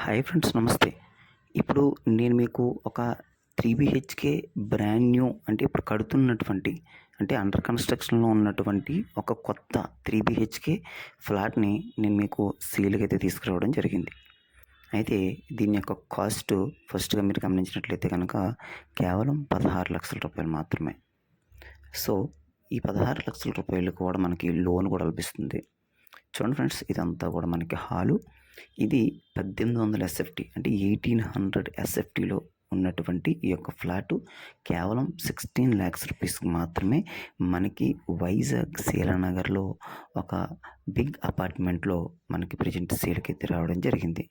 Hi friends నమస్తే. ఇప్పుడు నేను మీకు ఒక త్రీ బిహెచ్కే బ్రాండ్ న్యూ అంటే ఇప్పుడు కడుతున్నటువంటి అంటే అండర్ కన్స్ట్రక్షన్లో ఉన్నటువంటి ఒక కొత్త త్రీ బిహెచ్కే ఫ్లాట్ని నేను మీకు సేల్కి అయితే తీసుకురావడం జరిగింది. అయితే దీని యొక్క కాస్ట్ ఫస్ట్గా మీరు గమనించినట్లయితే కనుక కేవలం పదహారు లక్షల రూపాయలు మాత్రమే. సో ఈ పదహారు లక్షల రూపాయలు కూడా మనకి లోన్ కూడా లభిస్తుంది. చూడండి ఫ్రెండ్స్ ఇదంతా కూడా మనకి హాలు. ఇది పద్దెనిమిది వందల ఎస్ఎఫ్టీ అంటే ఎయిటీన్ హండ్రెడ్ ఎస్ఎఫ్టీలో ఉన్నటువంటి ఈ యొక్క ఫ్లాటు కేవలం సిక్స్టీన్ ల్యాక్స్ రూపీస్కి మాత్రమే మనకి వైజాగ్ శీలానగర్లో ఒక బిగ్ అపార్ట్మెంట్లో మనకి ప్రజెంట్ సేల్కి రావడం జరిగింది.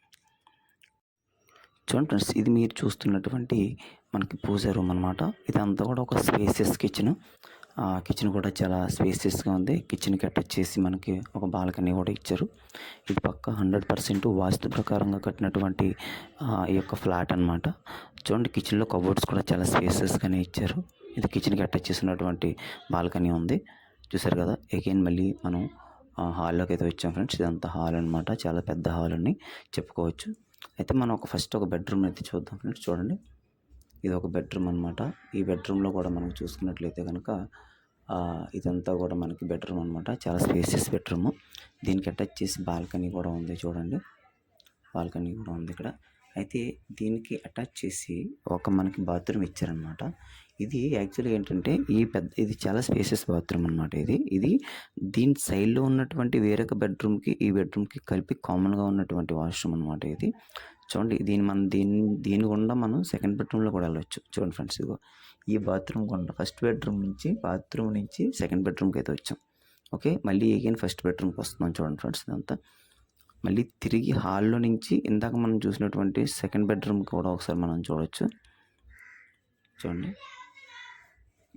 చూడండి ఫ్రెండ్స్ ఇది మీరు చూస్తున్నటువంటి మనకి పూజా రూమ్ అనమాట ఇదంతా కూడా ఒక స్పేసెస్ కిచెన్. కిచెన్ కూడా చాలా స్పేసియస్గా ఉంది. కిచెన్కి అటాచ్ చేసి మనకి ఒక బాల్కనీ కూడా ఇచ్చారు. ఇది పక్క హండ్రెడ్ పర్సెంట్ వాస్తు ప్రకారంగా కట్టినటువంటి ఈ యొక్క ఫ్లాట్ అనమాట చూడండి కిచెన్లో కబోర్డ్స్ కూడా చాలా స్పేసియస్గానే ఇచ్చారు. ఇది కిచెన్కి అటాచ్ చేసినటువంటి బాల్కనీ ఉంది. చూసారు కదా? అగైన్ మళ్ళీ మనం హాల్లోకి అయితే వచ్చాం ఫ్రెండ్స్ ఇదంతా హాల్ అనమాట చాలా పెద్ద హాల్ అని చెప్పుకోవచ్చు. అయితే మనం ఒక ఫస్ట్ ఒక బెడ్రూమ్ అయితే చూద్దాం ఫ్రెండ్స్ చూడండి. ఇది ఒక బెడ్రూమ్ అనమాట ఈ బెడ్రూమ్లో కూడా మనం చూసుకున్నట్లయితే కనుక ఆ, ఇదంతా కూడా మనకి బెడ్రూమ్ అనమాట చాలా స్పేసియస్ బెడ్రూమ్. దీనికి అటాచ్ చేసి బాల్కనీ కూడా ఉంది చూడండి. బాల్కనీ కూడా ఉంది ఇక్కడ. అయితే దీనికి అటాచ్ చేసి ఒక మనకి బాత్రూమ్ ఇచ్చారనమాట ఇది యాక్చువల్గా ఏంటంటే ఈ పెద్ద ఇది చాలా స్పేసెస్ బాత్రూమ్ అనమాట ఇది. ఇది దీని సైడ్లో ఉన్నటువంటి వేరొక బెడ్రూమ్కి ఈ బెడ్రూమ్కి కలిపి కామన్గా ఉన్నటువంటి వాష్రూమ్ అనమాట ఇది. చూడండి దీని మనం దీని దీని గుండా మనం సెకండ్ బెడ్రూమ్లో కూడా వెళ్ళొచ్చు. చూడండి ఫ్రెండ్స్ ఇదిగో ఈ బాత్రూమ్ గుండా ఫస్ట్ బెడ్రూమ్ నుంచి బాత్రూమ్ నుంచి సెకండ్ బెడ్రూమ్కి అయితే వచ్చాం. ఓకే మళ్ళీ ఎగైన్ ఫస్ట్ బెడ్రూమ్కి వస్తున్నాం చూడండి ఫ్రెండ్స్ ఇదంతా. మళ్ళీ తిరిగి హాల్లో నుంచి ఇందాక మనం చూసినటువంటి సెకండ్ బెడ్రూమ్ కూడా ఒకసారి మనం చూడవచ్చు చూడండి.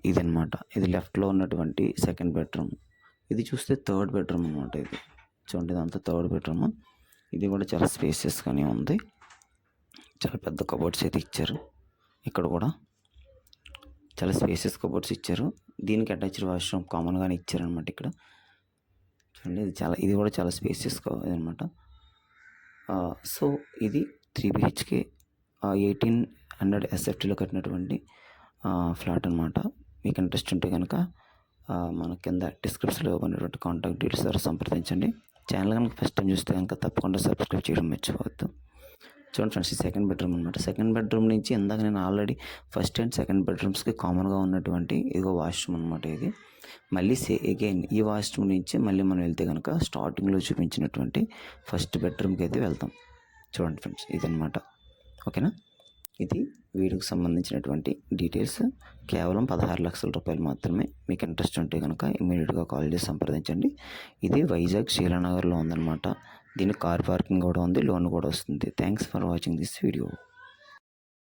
ఇదనమాట ఇది లెఫ్ట్లో ఉన్నటువంటి సెకండ్ బెడ్రూమ్. ఇది చూస్తే థర్డ్ బెడ్రూమ్ అనమాట ఇది. చూడండి ఇదంతా థర్డ్ బెడ్రూమ్. ఇది కూడా చాలా స్పేసియస్గానే ఉంది. చాలా పెద్ద కబోర్డ్స్ అయితే ఇచ్చారు. ఇక్కడ కూడా చాలా స్పేసియస్ కబోర్డ్స్ ఇచ్చారు. దీనికి అటాచ్డ్ వాష్రూమ్ కామన్గానే ఇచ్చారనమాట ఇక్కడ. చూడండి ఇది చాలా ఇది కూడా చాలా స్పేసియస్గా అనమాట సో ఇది త్రీ బిహెచ్కే ఎయిటీన్ హండ్రెడ్ ఎస్ఎఫ్టీలో కట్టినటువంటి ఫ్లాట్ అనమాట మీకు ఇంట్రెస్ట్ ఉంటే కనుక మన కింద డిస్క్రిప్షన్లో ఇవ్వబడినటువంటి కాంటాక్ట్ డీటెయిల్స్ ద్వారా సంప్రదించండి. ఛానల్ కనుక ఫస్ట్ టైం చూస్తే కనుక తప్పకుండా సబ్స్క్రైబ్ చేయడం మర్చిపోవద్దు. చూడండి ఫ్రెండ్స్ ఈ సెకండ్ బెడ్రూమ్ అనమాట సెకండ్ బెడ్రూమ్ నుంచి ఇందాక నేను ఆల్రెడీ ఫస్ట్ అండ్ సెకండ్ బెడ్రూమ్స్కి కామన్గా ఉన్నటువంటి ఇదిగో వాష్రూమ్ అనమాట ఇది. మళ్ళీ సే అగైన్ ఈ వాష్రూమ్ నుంచి మళ్ళీ మనం వెళ్తే కనుక స్టార్టింగ్లో చూపించినటువంటి ఫస్ట్ బెడ్రూమ్కి అయితే వెళ్తాం. చూడండి ఫ్రెండ్స్ ఇదనమాట ఓకేనా ఇది వీడియోకి సంబంధించినటువంటి డీటెయిల్స్. కేవలం పదహారు లక్షల రూపాయలు మాత్రమే మీకు ఇంట్రెస్ట్ ఉంటే కనుక ఇమీడియట్గా కాల్ చేసి సంప్రదించండి. ఇది వైజాగ్ శీలానగర్లో ఉందన్నమాట. దీనికి కార్ పార్కింగ్ కూడా ఉంది లోన్ కూడా వస్తుంది. Thanks for watching this video